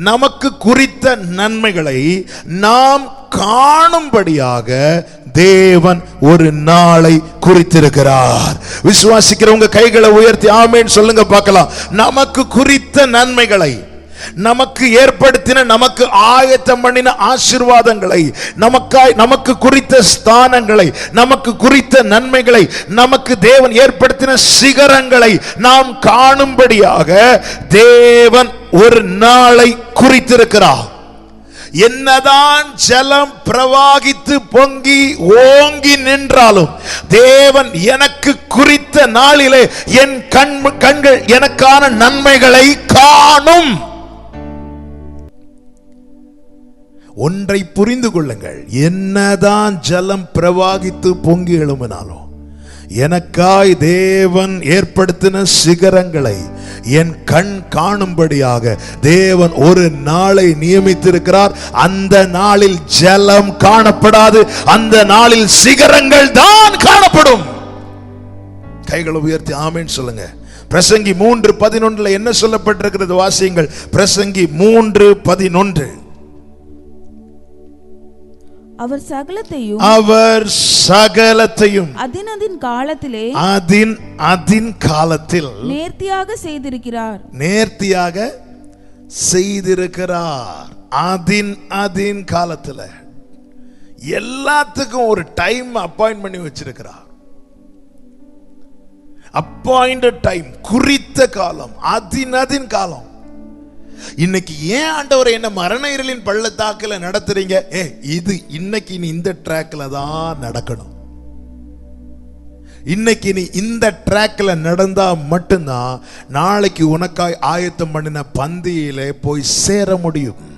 நமக்கு குறித்த நன்மைகளை நாம் காணும்படியாக தேவன் ஒரு நாளை குறித்திருக்கிறார். விசுவாசிக்கிறவங்க கைகளை உயர்த்தி ஆமேன்னு சொல்லுங்க பார்க்கலாம். நமக்கு குறித்த நன்மைகளை நமக்கு ஏற்படுத்தின நமக்கு ஆயத்தம் பண்ணின ஆசிர்வாதங்களை நமக்காய் நமக்கு குறித்த ஸ்தானங்களை நமக்கு குறித்த நன்மைகளை நமக்கு தேவன் ஏற்படுத்தின சிகரங்களை நாம் காணும்படியாக தேவன் ஒரு நாளை குறித்திருக்கிறார். என்னதான் ஜலம் பிரவாகித்து பொங்கி ஓங்கி நின்றாலும் தேவன் எனக்கு குறித்த நாளிலே என் கண் கண்கள் எனக்கான நன்மைகளை காணும். ஒன்றை புரிந்து கொள்ளுங்கள். என்னதான் ஜலம் பிரவாகித்து பொங்கி எழும்பினாலும் எனக்காய் தேவன் ஏற்படுத்தின சிகரங்களை என் கண் காணும்படியாக தேவன் ஒரு நாளை நியமித்திருக்கிறார். அந்த நாளில் ஜலம் காணப்படாது அந்த நாளில் சிகரங்கள் தான் காணப்படும். கைகளை உயர்த்தி ஆமேன்னு சொல்லுங்க. பிரசங்கி மூன்று பதினொன்றுல என்ன சொல்லப்பட்டிருக்கிறது வாசியுங்கள். பிரசங்கி மூன்று பதினொன்று. அவர் சகலத்தையும் அவர் சகலத்தையும் அதினதின் காலத்திலே அதின் அதின் காலத்தில் நேர்த்தியாக செய்திருக்கிறார். நேர்த்தியாக செய்திருக்கிறார். அதின் அதின் காலத்துல எல்லாத்துக்கும் ஒரு டைம் அப்பாயிண்ட் பண்ணி வச்சிருக்கிறார். அப்பாயிண்டட் டைம் குறித்த காலம் அதின் அதின் காலம். இன்னைக்கு ஏன் ஆண்டவரை என்ன மரண இருளின் பள்ளத்தாக்குல நடத்துறீங்க? ஏ இது இன்னைக்கு நீ இந்த ட்ராக்ல தான் நடக்கணும். இன்னைக்கு நீ இந்த ட்ராக்ல நடந்தா மட்டும்தான் நாளைக்கு உனக்காய் ஆயத்தம் பண்ணின பந்தியில போய் சேர முடியும்.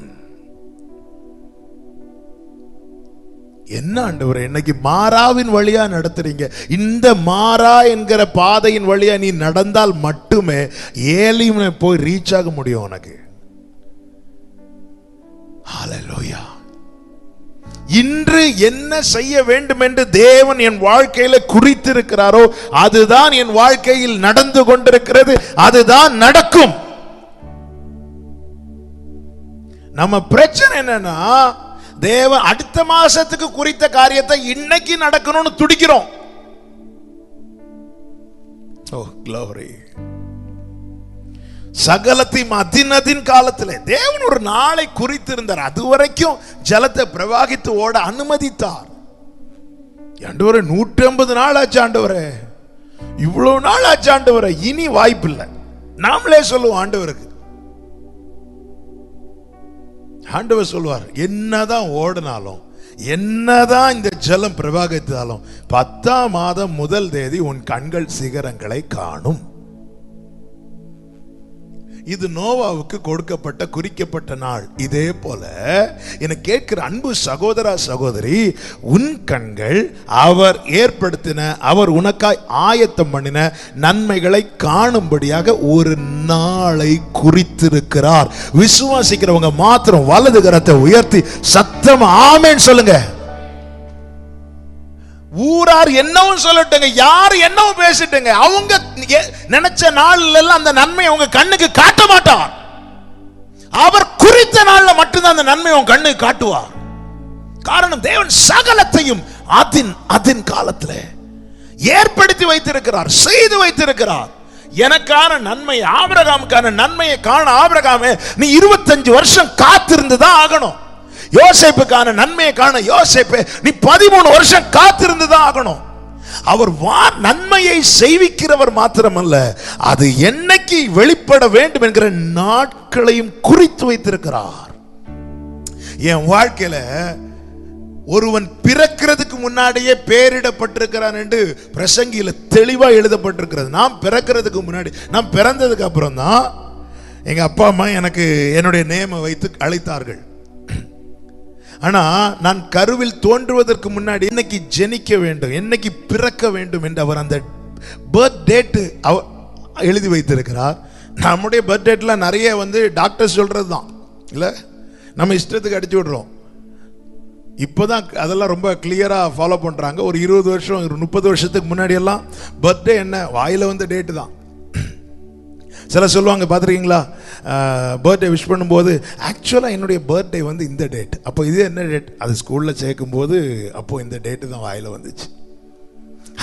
என்ன ஆண்டவர் இன்னைக்கு மாறாவின் வழியா நடத்துறீங்க? இந்த மாறா என்கிற பாதையின் வழியா நீ நடந்தால் மட்டுமே ஏலியனை போய் ரீச் ஆக முடியும் உனக்கு. ஹalleluya இன்று என்ன செய்ய வேண்டும் என்று தேவன் என் வாழ்க்கையில குறித்திருக்கிறாரோ அதுதான் என் வாழ்க்கையில் நடந்து கொண்டிருக்கிறது அதுதான் நடக்கும். நம்ம பிரச்சனை என்னன்னா தேவன் அடுத்த மாசத்துக்கு குறித்த காரியத்தை இன்னைக்கு நடக்கணும்னு துடிக்கிறோம். Oh, ஓ க்ளோரி சகலத்தையும் அதினதின் காலத்தில். தேவன் ஒரு நாளை குறித்திருந்தார். அது வரைக்கும் ஜலத்தை பிரவாகித்து ஓட அனுமதித்தார். ஆண்டவரே நூற்றி ஐம்பது நாள் ஆச்சு ஆண்டவரே. இவ்வளவு நாள் ஆச்சு ஆண்டவரே. இனி வாய்ப்பு இல்லை நாமளே சொல்லுவோம் ஆண்டவருக்கு. ஆண்டவர் சொல்வார் என்னதான் ஓடினாலும் என்னதான் இந்த ஜலம் பிரவாகித்தாலும் பத்தாம் மாதம் முதல் தேதி உன் கண்கள் சிகரங்களை காணும். இது நோவாவுக்கு கொடுக்கப்பட்ட குறிக்கப்பட்ட நாள். இதே போல என கேட்கிற அன்பு சகோதரா சகோதரி உன் கண்கள் அவர் ஏற்படுத்தின அவர் உனக்காய் ஆயத்தம் பண்ணின நன்மைகளை காணும்படியாக ஒரு நாளை குறித்திருக்கிறார். விசுவாசிக்கிறவங்க மாத்திரம் வலது கரத்தை உயர்த்தி சத்தம் ஆமேன்னு சொல்லுங்க. ஊரார் என்னவும் சொல்லட்டுங்க யார் என்னவும் பேசிட்டுங்க அவங்க நினைச்ச நாள்ல எல்லாம் அந்த நன்மை அவங்க கண்ணுக்கு காட்ட மாட்டான். அவர் குறித்த நாள்ல மட்டும்தான் அந்த நன்மை உங்க கண்ணுக்கு காட்டுவார் காரணம் தேவன் சகலத்தையும் அதின் அதின் காலத்தில் ஏற்படுத்தி வைத்திருக்கிறார் செய்து வைத்திருக்கிறார். எனக்கான நன்மை ஆபிரகாமுக்கான நன்மையை காண ஆபிரகாமே நீ இருபத்தஞ்சு வருஷம் காத்திருந்து தான் ஆகணும். யோசிப்புக்கான நன்மையை காண யோசிப்பு நீ பதிமூணு வருஷம் காத்திருந்து தான் ஆகணும். அவர் வா நன்மையை செய்விக்கிறவர் மாத்திரமல்ல அது என்னைக்கு வெளிப்பட வேண்டும் என்கிற நாட்களையும் குறித்து வைத்திருக்கிறார். என் வாழ்க்கையில ஒருவன் பிறக்கிறதுக்கு முன்னாடியே பேரிடப்பட்டிருக்கிறான் என்று பிரசங்கியில தெளிவா எழுதப்பட்டிருக்கிறது. நாம் பிறக்கிறதுக்கு முன்னாடி நான் பிறந்ததுக்கு அப்புறம் தான் எங்க அப்பா அம்மா எனக்கு என்னுடைய நேமை வைத்து அழைத்தார்கள். ஆனா நான் கருவில் தோன்றுவதற்கு முன்னாடி என்னைக்கு ஜெனிக்க வேண்டும் என்னைக்கு பிறக்க வேண்டும் என்று அவர் அந்த பர்த் டேட்டு எழுதி வைத்திருக்கிறார். நம்முடைய பர்த் டேட்லாம் நிறைய வந்து டாக்டர் சொல்றது தான் இல்லை? நம்ம இஷ்டத்துக்கு அடிச்சு விடுறோம். இப்போதான் அதெல்லாம் ரொம்ப கிளியராக ஃபாலோ பண்ணுறாங்க ஒரு இருபது வருஷம் ஒரு முப்பது வருஷத்துக்கு முன்னாடியெல்லாம் பர்த்டே என்ன? வாயில் வந்த டேட்டு தான். சில சொல்லுவாங்க பார்த்துருக்கீங்களா? பர்த்டே விஷ் பண்ணும்போது ஆக்சுவலாக என்னுடைய பர்த்டே வந்து இந்த டேட் அப்போ இது என்ன டேட் அது ஸ்கூலில் சேர்க்கும்போது அப்போது இந்த டேட்டு தான் வாயில் வந்துச்சு.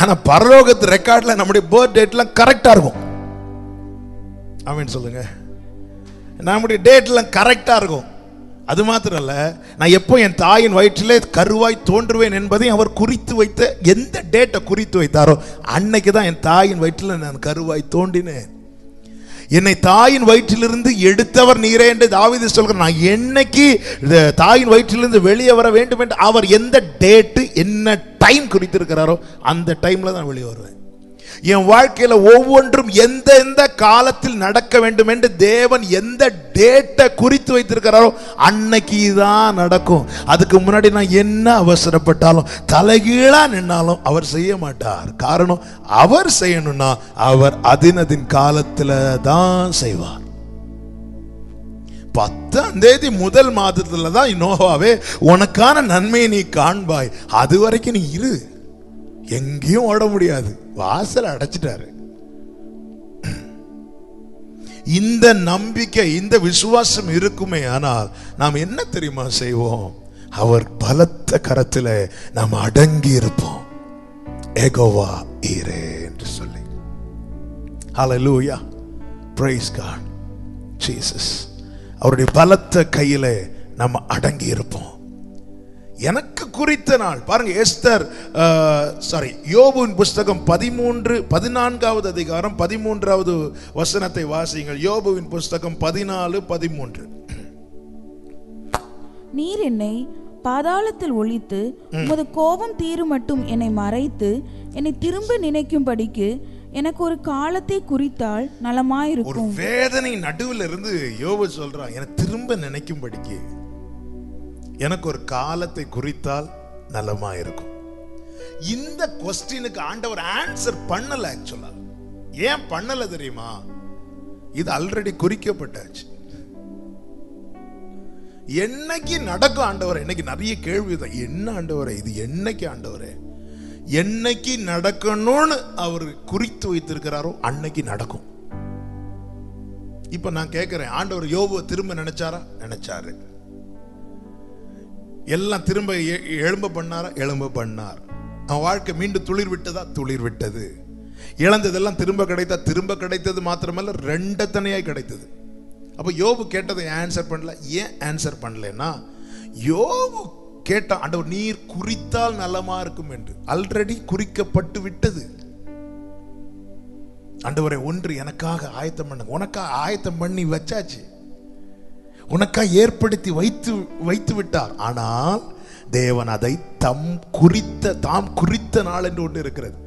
ஆனால் பரலோகத்து ரெக்கார்டில் நம்முடைய பர்த் டேட்லாம் கரெக்டாக இருக்கும். அப்படின்னு சொல்லுங்கள் நம்முடைய டேட்லாம் கரெக்டாக இருக்கும். அது மாத்திரம் இல்ல நான் எப்போ என் தாயின் வயிற்றிலே கருவாய் தோன்றுவேன் என்பதை அவர் குறித்து வைத்த எந்த டேட்டை குறித்து வைத்தாரோ அன்னைக்கு தான் என் தாயின் வயிற்றில் நான் கருவாய் தோண்டினேன். என்னை தாயின் வயிற்றிலிருந்து எடுத்தவர் நீரே என்று தாவீது சொல்கிறார். நான் என்னைக்கு இந்த தாயின் வயிற்றிலிருந்து வெளியே வர வேண்டும் என்று அவர் எந்த டேட்டு என்ன டைம் குறித்திருக்கிறாரோ அந்த டைம்ல தான் வெளியே வருவேன். என் வாழ்க்கையில் ஒவ்வொன்றும் எந்த எந்த காலத்தில் நடக்க வேண்டும் என்று தேவன் எந்த டேட்டை குறித்து வைத்திருக்கிறாரோ அன்னைக்கு தான் நடக்கும். அதுக்கு முன்னாடி நான் என்ன அவசரப்பட்டாலும் தலைகீழா நின்னாலும் அவர் செய்ய மாட்டார். காரணம் அவர் செய்யணும்னா அவர் அதினதின் காலத்தில் தான் செய்வார். பத்தாம் தேதி முதல் மாதத்துல தான் இனோவாவே உனக்கான நன்மையை நீ காண்பாய். அது வரைக்கும் நீ இரு. எங்கேயும் ஓட முடியாது. வாசல் அடைச்சிட்டாரு. இந்த நம்பிக்கை இந்த விசுவாசம் இருக்குமே ஆனால் நாம் என்ன தெரியுமா செய்வோம்? அவர் பலத்த கரத்தில் நாம் அடங்கி இருப்போம். ஏகோவா ஈரே என்று சொல்லி. ஹalleluya praise காட் ஜீசஸ் அவருடைய பலத்த கையில நம்ம அடங்கி இருப்போம். எனக்கு குறித்த நாள். பாருங்க எஸ்தர் சாரி யோபுவின் புஸ்தகம் பதிமூன்று பதினான்காவது அதிகாரம் பதிமூன்றாவது வசனத்தை வாசியுங்கள். யோபுவின் புஸ்தகம் பதினாலு பதிமூன்று. நீர் என்னை பாதாளத்தில் ஒழித்து உமது கோபம் தீரும் மட்டும் என்னை மறைத்து என்னை திரும்ப நினைக்கும்படிக்கு எனக்கு ஒரு காலத்தை குறித்தால் ஒரு நலமாயிருக்கும் வேதனை நடுவில் இருந்து யோபு சொல்றான் எனக்கு திரும்ப நினைக்கும்படிக்கு. எனக்கு ஒரு காலத்தை குறித்தால் நலமா இருக்கும் இந்த கொஸ்டினுக்கு ஆண்டவர் ஆன்சர் பண்ணல ஆக்சுவலா ஏன் பண்ணல தெரியுமா? இது ஆல்ரெடி குறிக்கப்பட்டாச்சு. என்னைக்கு நடக்கும் ஆண்டவரே? இன்னைக்கு நிறைய கேள்வி தான் என்ன ஆண்டவரே இது? என்னைக்கு ஆண்டவரே? என்னைக்கு நடக்கணும்னு அவர் குறித்து வைத்திருக்கிறாரோ அன்னைக்கு நடக்கும். இப்ப நான் கேட்கிறேன் ஆண்டவர் யோபுவை திரும்ப நினைச்சாரா? நினைச்சாரு. எல்லாம் திரும்ப எ- எழும்ப பண்ணாரா? எழும்ப பண்ணார். அவன் வாழ்க்கை மீண்டும் துளிர் விட்டதா? துளிர் விட்டது. இழந்ததெல்லாம் திரும்ப கிடைத்தா திரும்ப கிடைத்தது மாத்திரமல்ல ரெண்டத்தனையாய் கிடைத்தது. அப்போ யோபு கேட்டதை ஆன்சர் பண்ணல. ஏன் ஆன்சர் பண்ணலன்னா யோபு கேட்ட ஆண்டவர் நீர் குறித்தால் நலமா இருக்கும் என்று. ஆல்ரெடி குறிக்கப்பட்டு விட்டது. ஆண்டவரை ஒன்று எனக்காக ஆயத்தம் பண்ணுங்க உனக்காக ஆயத்தம் பண்ணி வச்சாச்சு. உனக்காக ஏற்படுத்தி வைத்து வைத்து விட்டார் ஆனால் தேவன் அதை தம் குறித்த தாம் குறித்த நாள் என்று ஒன்று இருக்கிறது.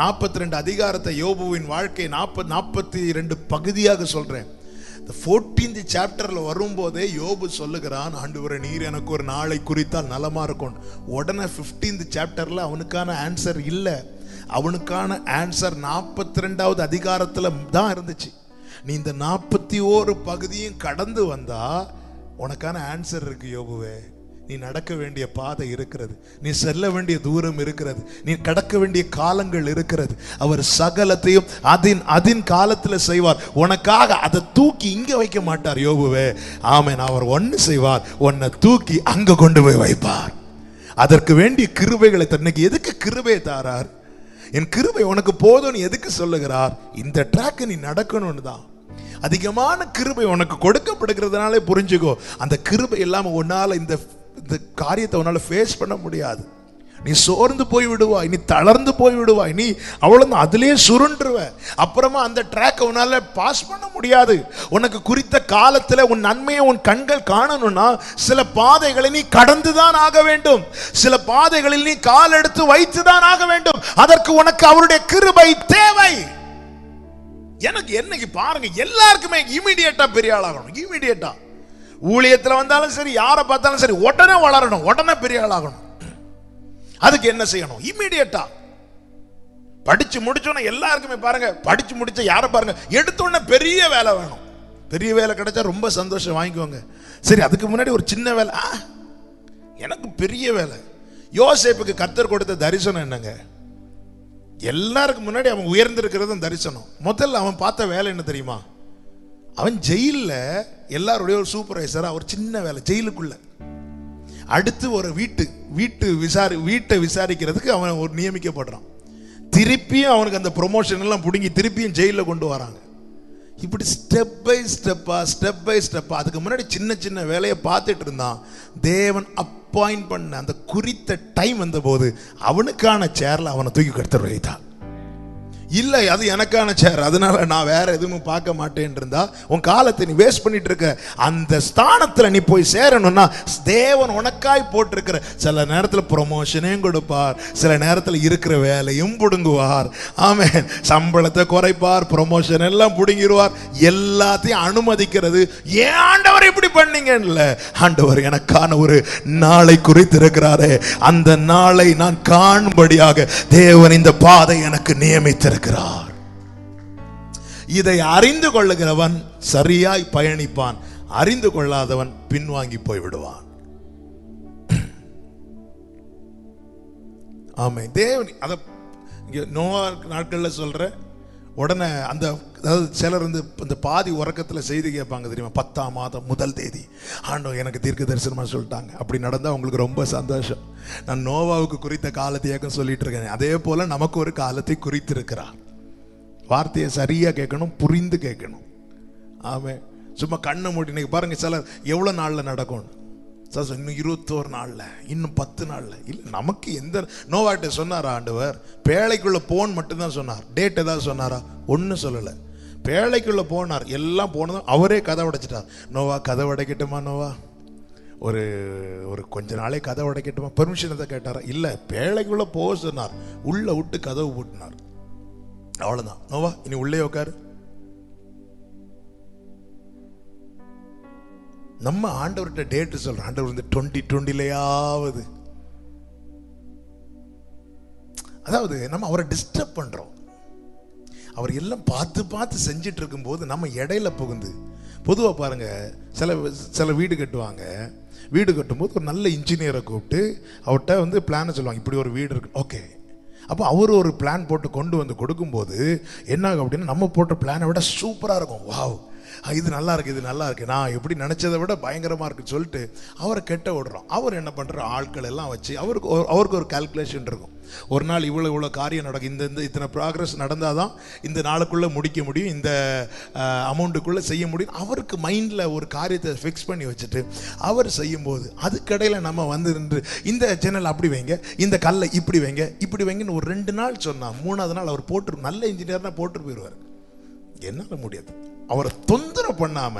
நாற்பத்தி ரெண்டு அதிகாரத்தை யோபுவின் வாழ்க்கை நாற்பது நாற்பத்தி ரெண்டு பகுதியாக சொல்கிறேன் இந்த ஃபோர்டீன்த் சாப்டரில் வரும்போதே யோபு சொல்லுகிறான் ஆண்டவரே நீர் எனக்கு ஒரு நாளை குறித்தால் நலமாக இருக்கும். உடனே ஃபிஃப்டீன்த் சாப்டரில் அவனுக்கான ஆன்சர் இல்லை. அவனுக்கான ஆன்சர் நாற்பத்தி ரெண்டாவது அதிகாரத்தில் தான் இருந்துச்சு. நீ இந்த நாற்பத்தி ஓரு பகுதியும் கடந்து வந்தா உனக்கான ஆன்சர் இருக்கு யோபுவே. நீ நடக்க வேண்டிய பாதை இருக்கிறது. நீ செல்ல வேண்டிய தூரம் இருக்கிறது. நீ கடக்க வேண்டிய காலங்கள் இருக்கிறது. அவர் சகலத்தையும் அதின் அதின் காலத்தில் செய்வார். உனக்காக அதை தூக்கி இங்கே வைக்க மாட்டார் யோபுவே. ஆமேன் அவர் ஒன்று செய்வார். உன்னை தூக்கி அங்கே கொண்டு போய் வைப்பார். அதற்கு வேண்டிய கிருபைகளை தன்னைக்கு எதுக்கு கிருபை தாரார்? என் கிருபை உனக்கு போதும்னு எதுக்கு சொல்லுகிறார்? இந்த ட்ராக்கு நீ நடக்கணும்னு தான். அதிகமான கிருபை உனக்கு கொடுக்கப்படுகிறதுனாலே புரிஞ்சுக்கோ. அந்த கிருபை இல்லாமல் உன்னால் இந்த இந்த காரியத்தை உன்னால் ஃபேஸ் பண்ண முடியாது. நீ சோர்ந்து போய் விடுவாய் நீ தளர்ந்து போய் விடுவாய் நீ அவ்வளவு அதிலேயே சுருண்டுருவ. அப்புறமா அந்த ட்ராக்கை உன்னால பாஸ் பண்ண முடியாது. உனக்கு குறித்த காலத்துல உன் நன்மையை உன் கண்கள் காணணும்னா சில பாதைகளை நீ கடந்துதான் ஆக வேண்டும். சில பாதைகளில் நீ கால் எடுத்து வைத்துதான் ஆக வேண்டும். அதற்கு உனக்கு அவருடைய கிருபை தேவை. எனக்கு என்னைக்கு பாருங்க எல்லாருக்குமே இமிடியேட்டா பெரிய ஆளாகணும் இமிடியேட்டா ஊழியத்தில் வந்தாலும் சரி யாரை பார்த்தாலும் சரி உடனே வளரணும் உடனே பெரிய ஆளாகணும் அதுக்கு என்ன செய்யணும்? இமிடியேட்டா படிச்சு முடிச்சோன்னா எல்லாருக்குமே பாருங்க படிச்சு முடிச்ச யாரை பாருங்க எடுத்தோடனே பெரிய வேலை வேணும். பெரிய வேலை கிடைச்சா ரொம்ப சந்தோஷம் வாங்கிக்கோங்க. சரி அதுக்கு முன்னாடி ஒரு சின்ன வேலை. ஆ, எனக்கு பெரிய வேலை. யோசேப்புக்கு கத்தர் கொடுத்த தரிசனம் என்னங்க? எல்லாருக்கும் முன்னாடி அவன் உயர்ந்திருக்கிறதும் தரிசனம். முதல்ல அவன் பார்த்த வேலை என்ன தெரியுமா? அவன் ஜெயிலில் எல்லாருடைய ஒரு சூப்பர்வைசராக அவர் சின்ன வேலை ஜெயிலுக்குள்ள. அடுத்து ஒரு வீட்டு வீட்டு விசாரி வீட்டை விசாரிக்கிறதுக்கு அவன் ஒரு நியமிக்கப்படுறான். திருப்பியும் அவனுக்கு அந்த ப்ரொமோஷன் எல்லாம் பிடுங்கி திருப்பியும் ஜெயிலில் கொண்டு வராங்க. இப்படி ஸ்டெப் பை ஸ்டெப்பா ஸ்டெப் பை ஸ்டெப்பா அதுக்கு முன்னாடி சின்ன சின்ன வேலையை பார்த்துட்டு இருந்தான். தேவன் அப்பாயிண்ட் பண்ண அந்த குறித்த டைம் வந்தபோது அவனுக்கான சேரில் அவனை தூக்கி கடுத்து வைத்தான் இல்லை அது எனக்கான சேர் அதனால நான் வேற எதுவும் பார்க்க மாட்டேன் இருந்தா உன் காலத்தை நீ வேஸ்ட் பண்ணிட்டு இருக்க அந்த ஸ்தானத்தில் நீ போய் சேரணும்னா தேவன் உனக்காய் போட்டிருக்கிற. சில நேரத்தில் ப்ரொமோஷனையும் கொடுப்பார்? சில நேரத்தில் இருக்கிற வேலையும் பிடுங்குவார். ஆமே சம்பளத்தை குறைப்பார் ப்ரொமோஷன் எல்லாம் பிடுங்கிடுவார் எல்லாத்தையும் அனுமதிக்கிறது. ஏன் ஆண்டவர் இப்படி பண்ணீங்கன்னு? ஆண்டவர் எனக்கான ஒரு நாளை குறித்திருக்கிறாரே. அந்த நாளை நான் காணும்படியாக தேவன் இந்த பாதை எனக்கு நியமித்திருக்கிறார். இதை அறிந்து கொள்ளுகிறவன் சரியாய் பயணிப்பான். அறிந்து கொள்ளாதவன் பின்வாங்கி போய் விடுவான் ஆமை தேவன் அதை இங்க நோவா நாட்கள்ல சொல்ற உடனே அந்த அதாவது சிலர் வந்து இந்த பாதி உறக்கத்தில் செய்தி கேட்பாங்க தெரியுமா? பத்தாம் மாதம் முதல் தேதி. ஆண்டோ எனக்கு தீர்க்க தரிசனமாக சொல்லிட்டாங்க. அப்படி நடந்தால் உங்களுக்கு ரொம்ப சந்தோஷம். நான் நோவாவுக்கு குறித்த காலத்தையாக்கும் சொல்லிட்டு இருக்கேன். அதே போல் நமக்கு ஒரு காலத்தை குறித்திருக்கிறார். வார்த்தையை சரியாக கேட்கணும் புரிந்து கேட்கணும். ஆமே சும்மா கண்ணை மூடி இன்னைக்கு பாருங்கள் சிலர் எவ்வளோ நாளில் நடக்கும் சார் இன்னும் இருபத்தோரு நாளில் இன்னும் பத்து நாளில். இல்லை நமக்கு எந்த நோவாட்ட சொன்னாரா ஆண்டவர்? பேழைக்குள்ளே போன் மட்டும்தான் சொன்னார். டேட் ஏதாவது சொன்னாரா? ஒன்றும் சொல்லலை. பேழைக்குள்ளே போனார். எல்லாம் போனதும் அவரே கதை உடைச்சிட்டார். நோவா கதை உடைக்கட்டுமா நோவா? ஒரு ஒரு கொஞ்ச நாளே கதை உடைக்கட்டுமா? பெர்மிஷன் எதை கேட்டாரா? இல்லை பேழைக்குள்ளே போக சொன்னார். உள்ளே விட்டு கதவு பூட்டினார். அவ்வளோதான் நோவா இனி உள்ளே உட்காரு. நம்ம ஆண்டவர்கிட்ட டேட்டு சொல்கிறோம் ஆண்டவர் வந்து டுவெண்ட்டி டுவெண்ட்டிலையாவது அதாவது நம்ம அவரை டிஸ்டர்ப் பண்ணுறோம் அவர் எல்லாம் பார்த்து பார்த்து செஞ்சிட்டு இருக்கும்போது நம்ம இடையில புகுந்து பொதுவாக பாருங்க சில சில வீடு கட்டுவாங்க. வீடு கட்டும்போது ஒரு நல்ல இன்ஜினியரை கூப்பிட்டு அவர்கிட்ட வந்து பிளானை சொல்லுவாங்க. இப்படி ஒரு வீடு இருக்கு. ஓகே அப்போ அவர் ஒரு பிளான் போட்டு கொண்டு வந்து கொடுக்கும்போது என்ன ஆகும் அப்படின்னா நம்ம போட்ட பிளானை விட சூப்பராக இருக்கும். வாவ் இது நல்லா இருக்கு இது நல்லா இருக்கு நான் எப்படி நினைச்சதை விட பயங்கரமா இருக்குன்னு சொல்லிட்டு அவரை கெட்ட விடுறோம். அவர் என்ன பண்ற? ஆட்கள் எல்லாம் வச்சு அவருக்கு ஒரு- அவருக்கு ஒரு கால்குலேஷன் இருக்கும். ஒரு நாள் இவ்வளோ இவ்வளோ காரியம் நடக்கும். இந்த இந்த இத்தனை ப்ராக்ரஸ் நடந்தால் தான் இந்த நாளுக்குள்ளே முடிக்க முடியும். இந்த அமௌண்ட்டுக்குள்ளே செய்ய முடியும். அவருக்கு மைண்டில் ஒரு காரியத்தை ஃபிக்ஸ் பண்ணி வச்சுட்டு அவர் செய்யும்போது அதுக்கடையில் நம்ம வந்து நின்று இந்த சேனல் அப்படி வைங்க இந்த கல்லை இப்படி வைங்க இப்படி வைங்கன்னு ஒரு ரெண்டு நாள் சொன்னால் மூணாவது நாள் அவர் போட்டு நல்ல இன்ஜினியர்னால் போட்டு போயிடுவார் என்னால் முடியாது. அவரை தொந்தரவு பண்ணாம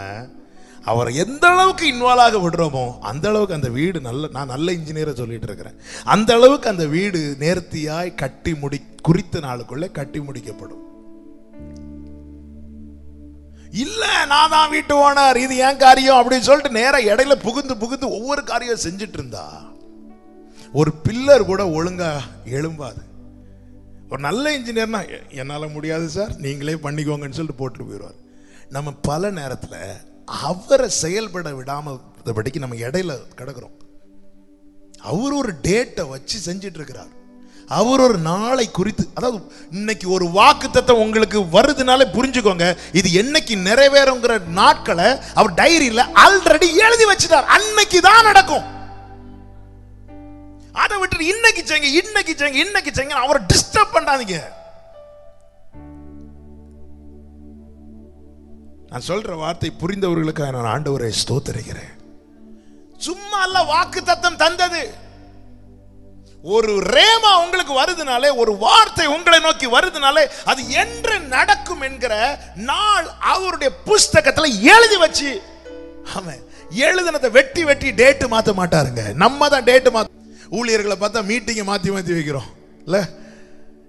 அவரை எந்த அளவுக்கு இன்வால்வ் ஆக விடுறோமோ அந்த அளவுக்கு அந்த வீடு நல்ல நான் நல்ல இன்ஜினியரை சொல்லிட்டு இருக்கிறேன். அந்த அளவுக்கு அந்த வீடு நேர்த்தியாய் கட்டி முடி குறித்த நாளுக்குள்ளே கட்டி முடிக்கப்படும். இல்லை நான் தான் வீட்டு ஓனர் இது ஏன் காரியம் அப்படின்னு சொல்லிட்டு நேராக இடையில புகுந்து புகுந்து ஒவ்வொரு காரியம் செஞ்சுட்டு இருந்தா. ஒரு பில்லர் கூட ஒழுங்கா எழும்பாது. ஒரு நல்ல இன்ஜினியர்னா என்னால் முடியாது சார் நீங்களே பண்ணிக்கோங்கன்னு சொல்லிட்டு போட்டு போயிடுவார். நம்ம பல நேரத்தில் அவரை செயல்பட விடாமபடிக்கு நம்ம இடையில கிடக்குறோம். அவர் ஒரு டேட்டை வச்சு செஞ்சிட்டு இருக்கிறார் அவர் ஒரு நாளை குறித்து அதாவது இன்னைக்கு ஒரு வாக்கு உங்களுக்கு வருதுனாலே புரிஞ்சுக்கோங்க இது என்னைக்கு நிறைவேறுங்கிற நாட்களை அவர் டைரியில் ஆல்ரெடி எழுதி வச்சிட்டார். அன்னைக்கு தான் நடக்கும். அதை விட்டு இன்னைக்கு செய்யுங்க இன்னைக்கு செய்யுங்க இன்னைக்கு செய்யுங்க அவரை டிஸ்டர்ப் பண்ணாதீங்க. நான் சொல்ற வார்த்தை புரிந்தவர்களுக்காக நான் ஆண்டவரை ஸ்தோத்தரிக்கிறேன். சும்மா அல்ல வாக்கு தத்தம் தந்தது. ஒரு ரேமா உங்களுக்கு வருதுனாலே ஒரு வார்த்தை உங்களை நோக்கி வருதுனாலே அது என்று நடக்கும் என்கிற நாள் அவருடைய புஸ்தகத்தில் எழுதி வச்சு ஆமாம் எழுதினதை வெட்டி வெட்டி டேட்டு மாற்ற மாட்டாருங்க. நம்ம தான் டேட்டு மாத்த ஊழியர்களை பார்த்தா மீட்டிங்கை மாற்றி மாற்றி வைக்கிறோம். இல்ல?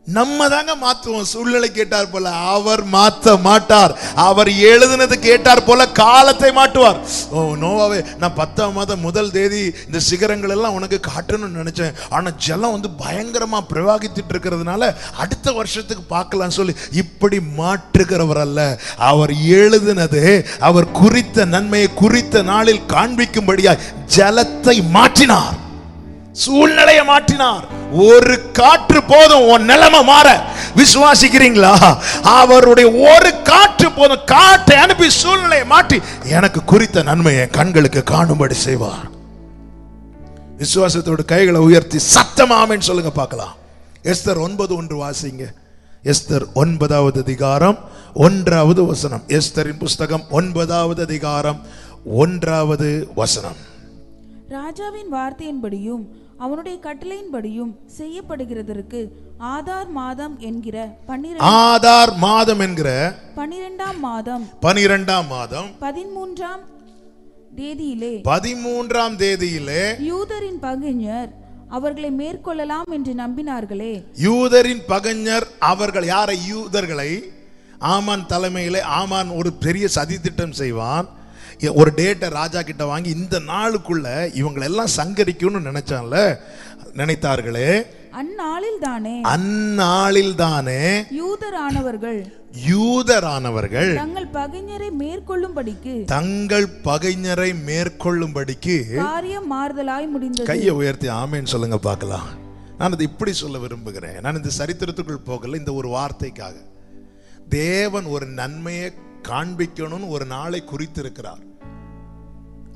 நம்ம தாங்க மாத்துவோம். சூழ்நிலை கேட்டார் போல அவர் மாத்த மாட்டார். அவர் எழுதுனது கேட்டார் போல காலத்தை மாட்டுவார். ஓ நோவாவே நான் பத்தாம் மாதம் முதல் தேதி இந்த சிகரங்கள் எல்லாம் உனக்கு காட்டணும்னு நினைச்சேன். ஆனா ஜலம் வந்து பயங்கரமா பிரவாகித்துட்டு இருக்கிறதுனால அடுத்த வருஷத்துக்கு பார்க்கலாம் சொல்லி இப்படி மாற்றுகிறவர் அல்ல. அவர் எழுதுனது அவர் குறித்த நன்மையை குறித்த நாளில் காண்பிக்கும்படியாய் ஜலத்தை மாற்றினார். சூழ்நிலையை மாற்றினார். ஒரு காற்று போதும் உன் நிலைமை மாற. விசுவாசிக்கிறீங்களா? அவருடைய ஒரு காற்று போதும் காற்றை அனுப்பி சூழ்நிலையை மாற்றி எனக்கு குறித்த நன்மை என் கண்களுக்கு காணும்படி செய்வார். விசுவாசத்தோட கைகளை உயர்த்தி சத்தமாமேன்னு சொல்லுங்க பார்க்கலாம். எஸ்தர் ஒன்பது ஒன்று வாசிங்க. எஸ்தர் ஒன்பதாவது அதிகாரம் ஒன்றாவது வசனம். எஸ்தரின் புஸ்தகம் ஒன்பதாவது அதிகாரம் ஒன்றாவது வசனம். ராஜாவின் வார்த்தையின்படியும் அவனுடைய கட்டளையின்படியும் செய்யப்படுகிறதற்கு ஆதார் மாதம் என்கிற ஆதார் மாதம் என்கிற பன்னிரெண்டாம் மாதம் பனிரெண்டாம் மாதம் பதிமூன்றாம் தேதியிலே பதிமூன்றாம் தேதியிலே யூதரின் பகைஞர் அவர்களை மேற்கொள்ளலாம் என்று நம்பினார்களே. யூதரின் பகைஞர் அவர்கள் யாரை? யூதர்களை. ஆமான் தலைமையிலே ஆமான் ஒரு பெரிய சதி திட்டம் செய்வான். ஒரு டேட்டை ராஜா கிட்ட வாங்கி இந்த நாளுக்குள்ள இவங்களை எல்லாம் சங்கரிக்கணும்னு நினைச்சான்ல? நினைத்தார்களே? அந்நாளில் தானே அந்நாளில் தானே யூதரானவர்கள். யூதரானவர்கள். தங்கள் பகைஞரை மேற்கொள்ளும்படிக்கு. தங்கள் பகைஞரை மேற்கொள்ளும்படிக்கு. காரியம் மாறுதலாய் முடிந்தது. கையை உயர்த்தி ஆமேன்னு சொல்லுங்க பார்க்கலாம். நான் இது இப்படி சொல்ல விரும்புகிறேன். நான் இந்த சரித்திரத்துக்குள் போகல இந்த ஒரு வார்த்தைக்காக. தேவன் ஒரு நன்மையை காண்பிக்கணும்னு ஒரு நாளை குறித்திருக்கிறார்.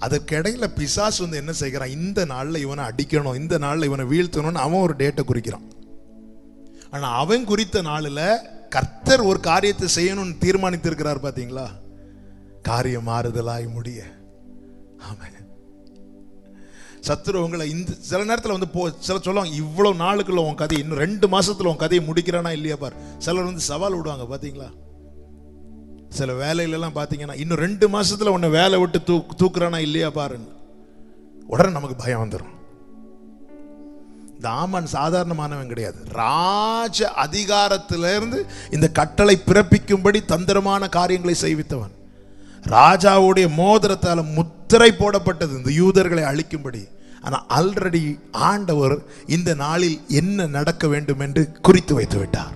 அதற்கிடையில பிசாஸ் வந்து என்ன செய்கிறான்? இந்த நாளில் இவனை அடிக்கணும் இந்த நாளில் இவனை வீழ்த்தணும்னு அவன் ஒரு டேட்டை குறிக்கிறான். ஆனா அவன் குறித்த நாளில் கர்த்தர் ஒரு காரியத்தை செய்யணும்னு தீர்மானித்திருக்கிறார் பார்த்தீங்களா காரியம் மாறுதலாய் முடிய. ஆமாம் சத்துரு உங்களை இந்த சில நேரத்தில் வந்து போ சில சொல்லுவாங்க இவ்வளோ நாளுக்குள்ள உன் கதையை இன்னும் ரெண்டு மாதத்தில் உன் கதையை முடிக்கிறானா இல்லையா பார்? சிலர் வந்து சவால் விடுவாங்க பார்த்தீங்களா சில வேலையில எல்லாம் இன்னும் ரெண்டு மாசத்துல உன்னை வேலை விட்டு தூ தூக்குறானா இல்லையா பாருன்னு. உடனே நமக்கு பயம் வந்துடும் இந்த ஆமான் சாதாரணமானவன் கிடையாது. ராஜ அதிகாரத்திலிருந்து இந்த கட்டளை பிறப்பிக்கும்படி தந்திரமான காரியங்களை செய்வித்தவன். ராஜாவுடைய மோதிரத்தால் முத்திரை போடப்பட்டது இந்த யூதர்களை அழிக்கும்படி. ஆனால் ஆல்ரெடி ஆண்டவர் இந்த நாளில் என்ன நடக்க வேண்டும் என்று குறித்து வைத்து விட்டார்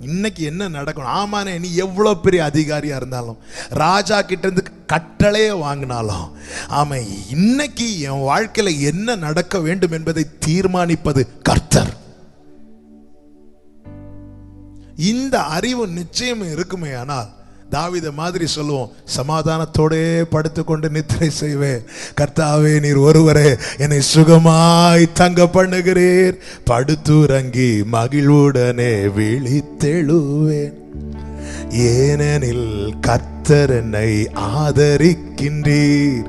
இன்னைக்கு என்ன நடக்கணும்? ஆமாண்ணே நீ எவ்வளோ பெரிய அதிகாரியாக இருந்தாலும் ராஜா கிட்டேருந்து கட்டளையே வாங்கினாலும் ஆமாம் இன்னைக்கு என் வாழ்க்கையில் என்ன நடக்க வேண்டும் என்பதை தீர்மானிப்பது கர்த்தர். இந்த அறிவு நிச்சயம் இருக்குமே ஆனால் தாவித மாதிரி சொல்லுவோம் சமாதானத்தோடே படுத்துக்கொண்டு நித்திரை செய்வேன் கர்த்தாவே நீர் ஒருவரே என்னை சுகமாய் தங்க பண்ணுகிறீர். படுத்துறங்கி மகிழ்வுடனே விழித்தெழுவேன். ஏனெனில் கர்த்தர் என்னை ஆதரிக்கின்றீர்.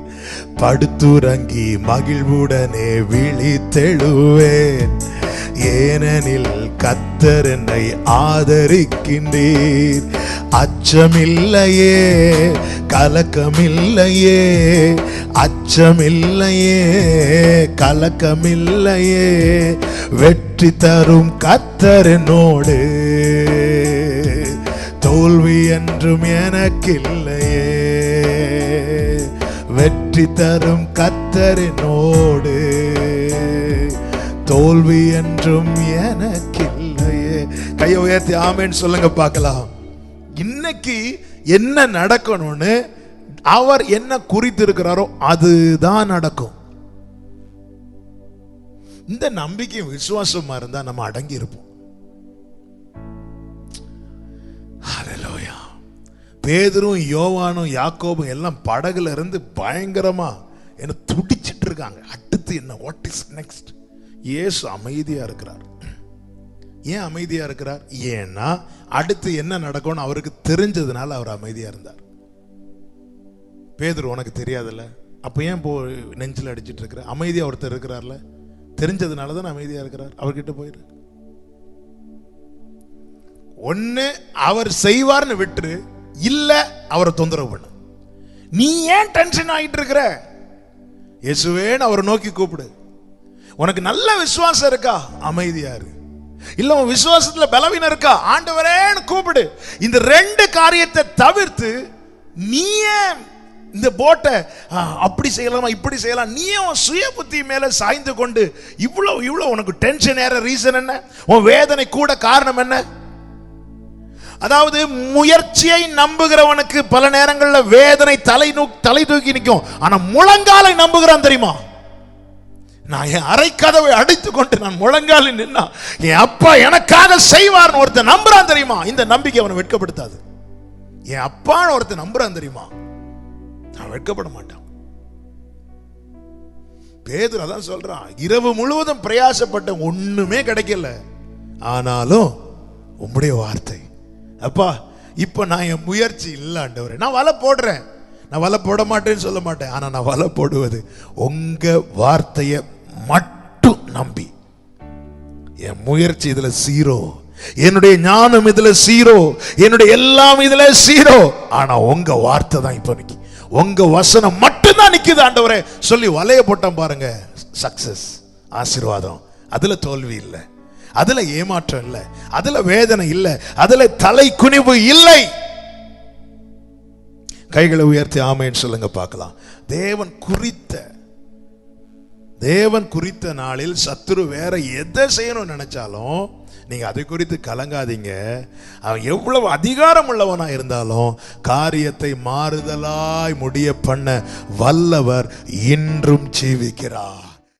படுத்துறங்கி மகிழ்வுடனே விழித்தெழுவேன். ஏனெனில் கத்தர் என்னை ஆதரிக்கின்றீர். அச்சமில்லையே கலக்கமில்லையே அச்சமில்லையே கலக்கமில்லையே வெற்றி தரும் கத்தரனோடு தோல்வி என்றும் எனக்கில்லையே வெற்றி தரும் கத்தரினோடு தோல்வி என்றும் எனக்கில்லையே. கையை உயர்த்தி ஆமேன்னு சொல்லுங்க பார்க்கலாம். இன்னைக்கு என்ன நடக்கணும்னு அவர் என்ன குறித்திருக்கிறாரோ அதுதான் நடக்கும். இந்த நம்பிக்கை விசுவாசமா இருந்தா நம்ம அடங்கி இருப்போம். பேதரும் யோவானும் யாக்கோபும் எல்லாம் படகுல இருந்து பயங்கரமா என்ன துடிச்சிட்டு இருக்காங்க. அடுத்து என்ன? வாட் இஸ் நெக்ஸ்ட் ஏசு அமைதியா இருக்கிறார். ஏன் அமைதியா இருக்கிறார்? ஏன்னா அடுத்து என்ன நடக்கும்னு அவருக்கு தெரிஞ்சதுனால அவர் அமைதியா இருந்தார். பேதுரு உனக்கு தெரியாதுல்ல? அப்போ ஏன் போ நெஞ்சில் அடிச்சிட்டு இருக்கிற? அமைதியாக ஒருத்தர் இருக்கிறார்ல? தெரிஞ்சதுனால தான் அமைதியா இருக்கிறார்? அவர்கிட்ட போயிரு. ஒன்று அவர் செய்வார்னு விட்டுரு. இல்லை அவரை தொந்தரவு பண்ணு. நீ ஏன் டென்ஷன் ஆகிட்டு இருக்கிற? இயேசுவேன்னு அவரை நோக்கி கூப்பிடு. உனக்கு நல்ல விசுவாசம் இருக்கா? அமைதியாரு இல்ல உன் விசுவாசத்துல பலவீனம் இருக்கா? ஆண்டவரேன்னு கூப்பிடு. இந்த ரெண்டு காரியத்தை தவிர்த்து நீயே இந்த போட்டை அப்படி செய்யலாமா இப்படி செய்யலாம்? நீ உன் சுய புத்தி மேல சாய்ந்து கொண்டு இவ்வளவு இவ்வளவு உனக்கு டென்ஷன் ஏற ரீசன் என்ன? உன் வேதனை கூட காரணம் என்ன? அதாவது முயற்சியை நம்புகிறவனுக்கு பல நேரங்களில் வேதனை தலை நூ தலை தூக்கி நிற்கும் ஆனால் முழங்காலை நம்புகிறான் தெரியுமா? நான் என் அறை கதவை அடைத்து கொண்டு நான் முழங்காலி நின்னா என் அப்பா எனக்காக செய்வார்னு ஒருத்தன் நம்புறான் தெரியுமா? இந்த நம்பிக்கை அவனை வெட்கப்படுத்தாது. என் அப்பான்னு ஒருத்தன் நம்புறான் தெரியுமா? நான் வெட்கப்பட மாட்டான். பேதுரு அதான் சொல்றான் இரவு முழுவதும் பிரயாசப்பட்ட ஒண்ணுமே கிடைக்கல. ஆனாலும் உம்முடைய வார்த்தை. அப்பா இப்ப நான் என் முயற்சி இல்லை நான் வலை போடுறேன். நான் வலை போட மாட்டேன்னு சொல்ல மாட்டேன். ஆனால் நான் வலை போடுவது உங்கள் வார்த்தையை மட்டும் நம்பி. என் முயற்சி இதுல சீரோ. என்னுடைய ஞானம் இதுல சீரோ. என்னுடைய எல்லாம் இதுல சீரோ. ஆனா உங்க வார்த்தை தான் இப்ப நிக்கி. உங்க வசனம் மட்டும்தான் நிக்குது ஆண்டவரே. சொல்லி வலைய போட்டான் பாருங்க. சக்சஸ் ஆசீர்வாதம். அதுல தோல்வி இல்லை. அதுல ஏமாற்றம் இல்லை. அதுல வேதனை இல்லை. அதுல தலை குனிவு இல்லை. கைகளை உயர்த்தி ஆமைன்னு சொல்லுங்க பார்க்கலாம். தேவன் குறித்த தேவன் குறித்த நாளில் சத்துரு வேற எதை செய்யணும்னு நினைச்சாலும் நீங்க அதை குறித்து கலங்காதீங்க. அவன் எவ்வளவு அதிகாரம் உள்ளவனா இருந்தாலும் காரியத்தை மாறுதலாய் முடிய பண்ண வல்லவர் இன்றும் ஜீவிக்கிறார்.